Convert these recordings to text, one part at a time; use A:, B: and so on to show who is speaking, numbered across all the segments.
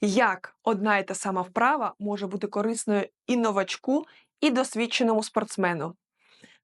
A: Як одна і та сама вправа може бути корисною і новачку, і досвідченому спортсмену?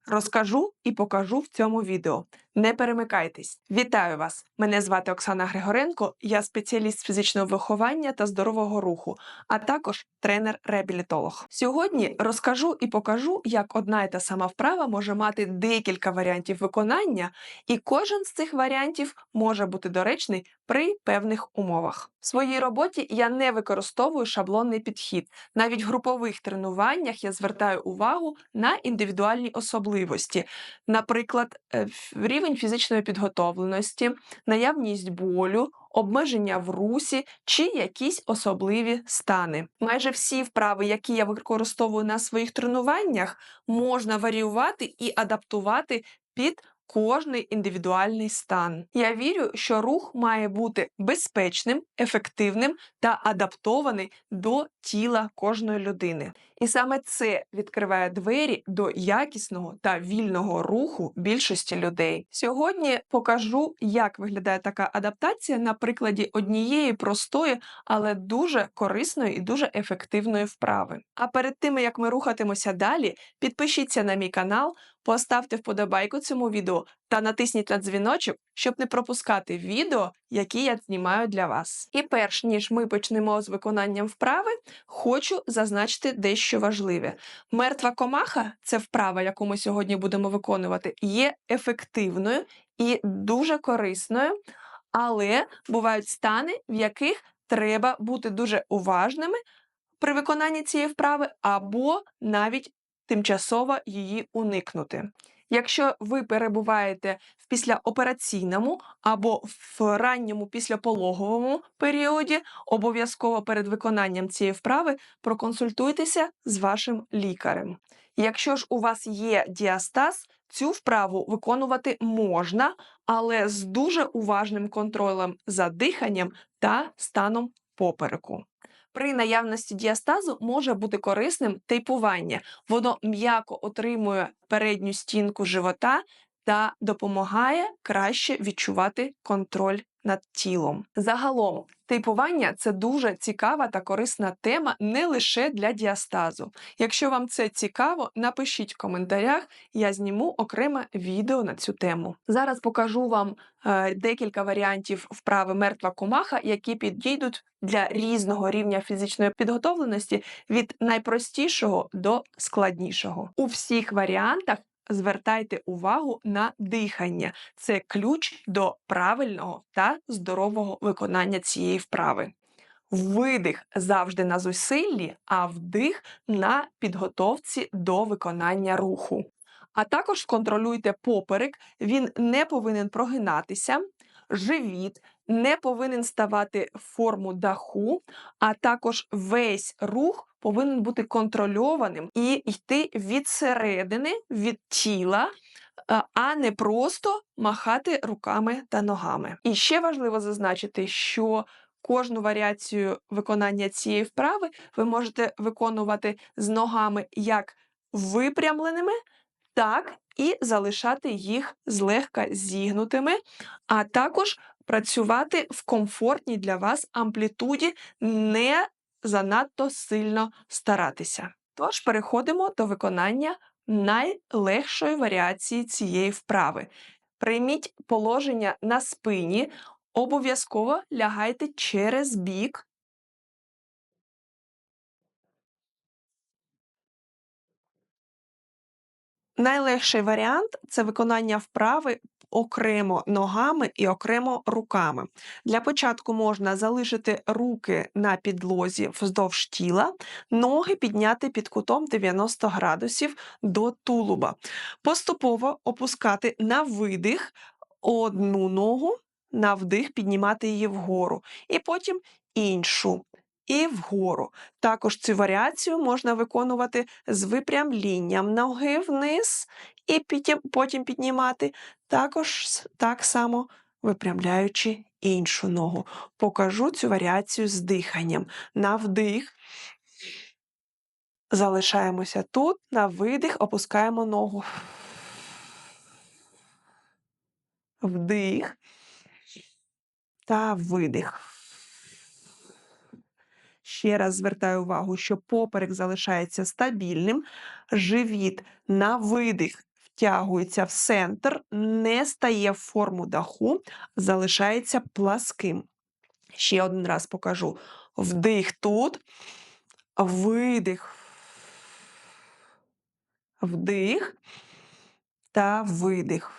A: Розкажу і покажу в цьому відео. Не перемикайтесь! Вітаю вас! Мене звати Оксана Григоренко, я спеціаліст фізичного виховання та здорового руху, а також тренер-реабілітолог. Сьогодні розкажу і покажу, як одна і та сама вправа може мати декілька варіантів виконання, і кожен з цих варіантів може бути доречний при певних умовах. В своїй роботі я не використовую шаблонний підхід. Навіть в групових тренуваннях я звертаю увагу на індивідуальні особливості, наприклад, е, рівень фізичної підготовленості, наявність болю, обмеження в русі чи якісь особливі стани. Майже всі вправи, які я використовую на своїх тренуваннях, можна варіювати і адаптувати під кожний індивідуальний стан. Я вірю, що рух має бути безпечним, ефективним та адаптований до тіла кожної людини. І саме це відкриває двері до якісного та вільного руху більшості людей. Сьогодні покажу, як виглядає така адаптація на прикладі однієї простої, але дуже корисної і дуже ефективної вправи. А перед тим як ми рухатимося далі, підпишіться на мій канал, поставте вподобайку цьому відео та натисніть на дзвіночок, щоб не пропускати відео, які я знімаю для вас. І перш ніж ми почнемо з виконанням вправи, хочу зазначити дещо важливе. Мертва комаха це вправа, яку ми сьогодні будемо виконувати, є ефективною і дуже корисною, але бувають стани, в яких треба бути дуже уважними при виконанні цієї вправи, або навіть тимчасово її уникнути. Якщо ви перебуваєте в післяопераційному або в ранньому післяпологовому періоді, обов'язково перед виконанням цієї вправи проконсультуйтеся з вашим лікарем. Якщо ж у вас є діастаз, цю вправу виконувати можна, але з дуже уважним контролем за диханням та станом попереку. При наявності діастазу може бути корисним тейпування. Воно м'яко отримує передню стінку живота та допомагає краще відчувати контроль над тілом. Загалом, типування це дуже цікава та корисна тема не лише для діастазу. Якщо вам це цікаво, напишіть в коментарях, я зніму окреме відео на цю тему. Зараз покажу вам е, декілька варіантів вправи мертва комаха, які підійдуть для різного рівня фізичної підготовленості від найпростішого до складнішого. У всіх варіантах звертайте увагу на дихання. Це ключ до правильного та здорового виконання цієї вправи. Видих завжди на зусиллі, а вдих на підготовці до виконання руху. А також контролюйте поперек, він не повинен прогинатися, живіт не повинен ставати в форму даху, а також весь рух повинен бути контрольованим і йти від середини, від тіла. А не просто махати руками та ногами. І ще важливо зазначити, що кожну варіацію виконання цієї вправи ви можете виконувати з ногами як випрямленими, так і залишати їх злегка зігнутими, а також працювати в комфортній для вас амплітуді, не занадто сильно старатися. Тож переходимо до виконання найлегшої варіації цієї вправи. Прийміть положення на спині, обов'язково лягайте через бік. Найлегший варіант це виконання вправи окремо ногами і окремо руками. Для початку можна залишити руки на підлозі вздовж тіла, ноги підняти під кутом 90 градусів до тулуба. Поступово опускати на видих одну ногу, на вдих піднімати її вгору, і потім іншу. І вгору. Також цю варіацію можна виконувати з випрямлінням ноги вниз і потім піднімати, також так само випрямляючи іншу ногу. Покажу цю варіацію з диханням. На вдих. Залишаємося тут, на видих, опускаємо ногу. Вдих та видих. Ще раз звертаю увагу, що поперек залишається стабільним, живіт на видих втягується в центр, не стає в форму даху, залишається пласким. Ще один раз покажу. Вдих тут, видих, вдих та видих.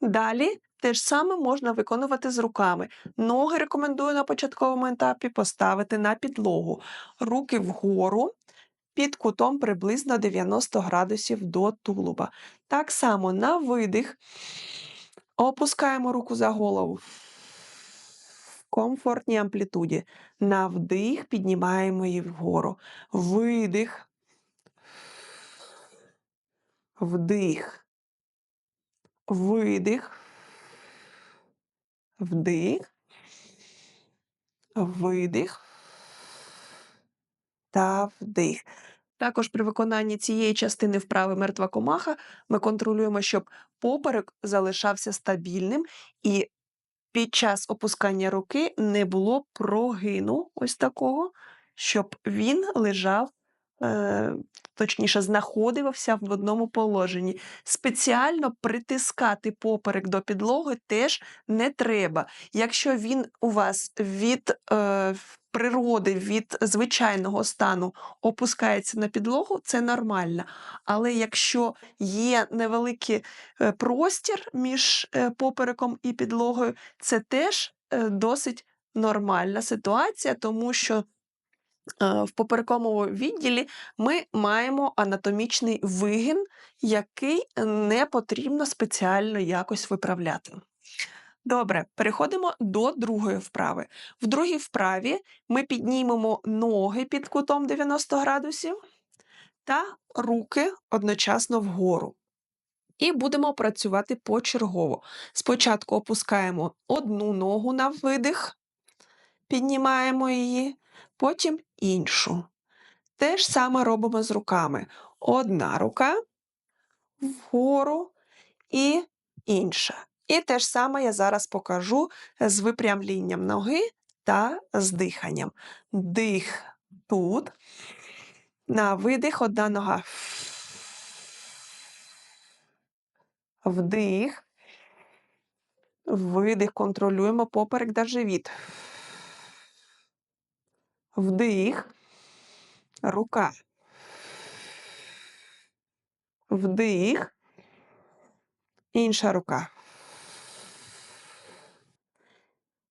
A: Далі те ж саме можна виконувати з руками. Ноги рекомендую на початковому етапі поставити на підлогу, руки вгору під кутом приблизно 90 градусів до тулуба. Так само на видих опускаємо руку за голову в комфортній амплітуді. На вдих піднімаємо її вгору. Видих. Вдих. Видих. Вдих. Видих. Та вдих. Також при виконанні цієї частини вправи мертва комаха ми контролюємо, щоб поперек залишався стабільним і під час опускання руки не було прогину ось такого, щоб він лежав, точніше, знаходився в одному положенні. Спеціально притискати поперек до підлоги теж не треба. Якщо він у вас від е, природи, від звичайного стану опускається на підлогу, це нормально. Але якщо є невеликий е, простір між е, попереком і підлогою, це теж е, досить нормальна ситуація, тому що в поперековому відділі ми маємо анатомічний вигін, який не потрібно спеціально якось виправляти. Добре, переходимо до другої вправи. В другій вправі ми піднімемо ноги під кутом 90 градусів та руки одночасно вгору. І будемо працювати почергово. Спочатку опускаємо одну ногу на видих, піднімаємо її, потім іншу. Те ж саме робимо з руками. Одна рука вгору і інша. І те ж саме я зараз покажу з випрямлінням ноги та з диханням. Дих тут. На видих одна нога. Вдих. Видих, контролюємо поперек та живіт. Вдих. Рука. Вдих. Інша рука.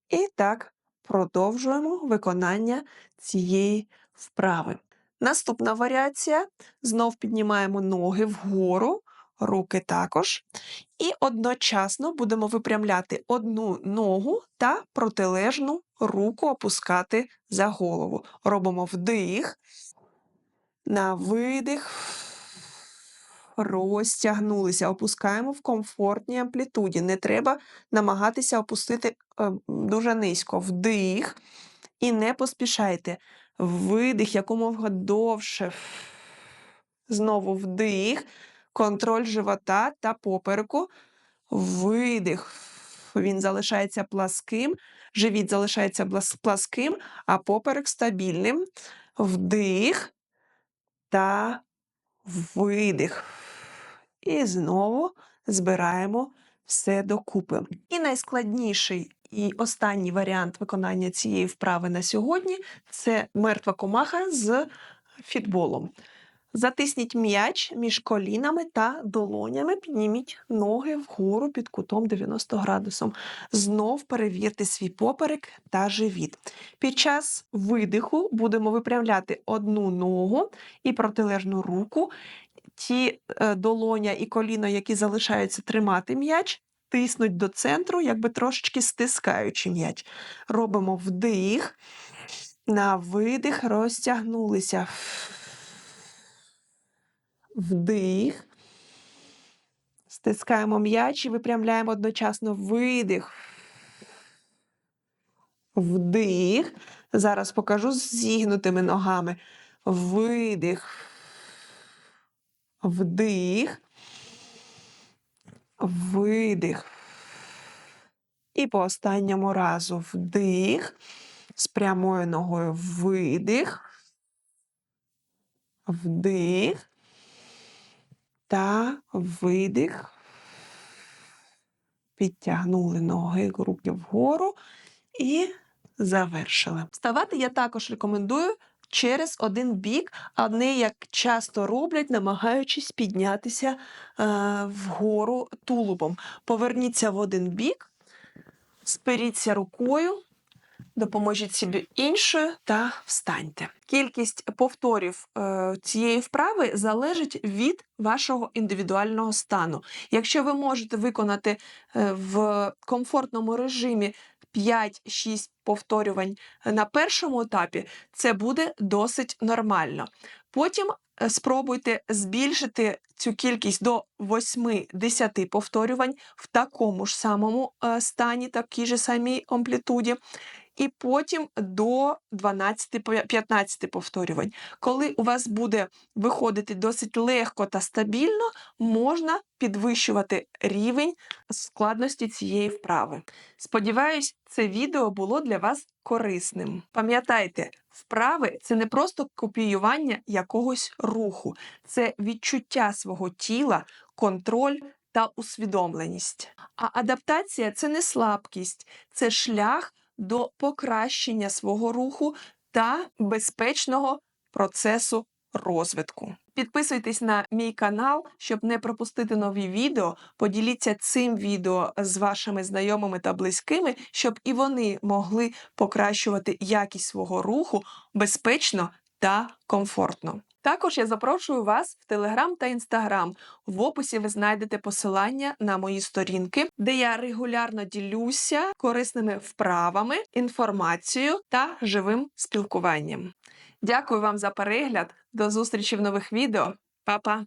A: І так продовжуємо виконання цієї вправи. Наступна варіація. Знов піднімаємо ноги вгору, руки також. І одночасно будемо випрямляти одну ногу та протилежну руку опускати за голову. Робимо вдих, на видих розтягнулися, опускаємо в комфортній амплітуді. Не треба намагатися опустити е, дуже низько. Вдих і не поспішайте. Видих якомога довше. Знову вдих, контроль живота та попереку. Видих. Він залишається пласким, живіт залишається пласким, а поперек стабільним. Вдих та видих. І знову збираємо все докупи. І найскладніший і останній варіант виконання цієї вправи на сьогодні це мертва комаха з фітболом. Затисніть м'яч між колінами та долонями, підніміть ноги вгору під кутом 90 градусом. Знов перевірте свій поперек та живіт. Під час видиху будемо випрямляти одну ногу і протилежну руку ті е, долоня і коліно, які залишаються тримати м'яч, тиснуть до центру, якби трошечки стискаючи м'яч. Робимо вдих, на видих, розтягнулися. Вдих. Стискаємо м'яч і випрямляємо одночасно видих. Вдих. Зараз покажу з зігнутими ногами. Видих вдих, видих. І по останньому разу вдих, З прямою ногою видих, вдих та видих. Підтягнули ноги, руки вгору і завершили. Вставати я також рекомендую через один бік, а не як часто роблять, намагаючись піднятися е, вгору тулубом. Поверніться в один бік, спиріться рукою, допоможіть собі іншою та встаньте. Кількість повторів е, цієї вправи залежить від вашого індивідуального стану. Якщо ви можете виконати е, в комфортному режимі 5-6 повторювань на першому етапі, це буде досить нормально. Потім е, спробуйте збільшити цю кількість до 8-10 повторювань в такому ж самому стані, такій же самій амплітуді. І потім до 12-15 повторювань. Коли у вас буде виходити досить легко та стабільно, можна підвищувати рівень складності цієї вправи. Сподіваюсь, це відео було для вас корисним. Пам'ятайте, вправи це не просто копіювання якогось руху, це відчуття свого тіла, контроль та усвідомленість. А адаптація це не слабкість, це шлях до покращення свого руху та безпечного процесу розвитку. Підписуйтесь на мій канал, щоб не пропустити нові відео. Поділіться цим відео з вашими знайомими та близькими, щоб і вони могли покращувати якість свого руху безпечно та комфортно. Також я запрошую вас в Телеграм та Інстаграм. В описі ви знайдете посилання на мої сторінки, де я регулярно ділюся корисними вправами, інформацією та живим спілкуванням. Дякую вам за перегляд. До зустрічі в нових відео. Па-па!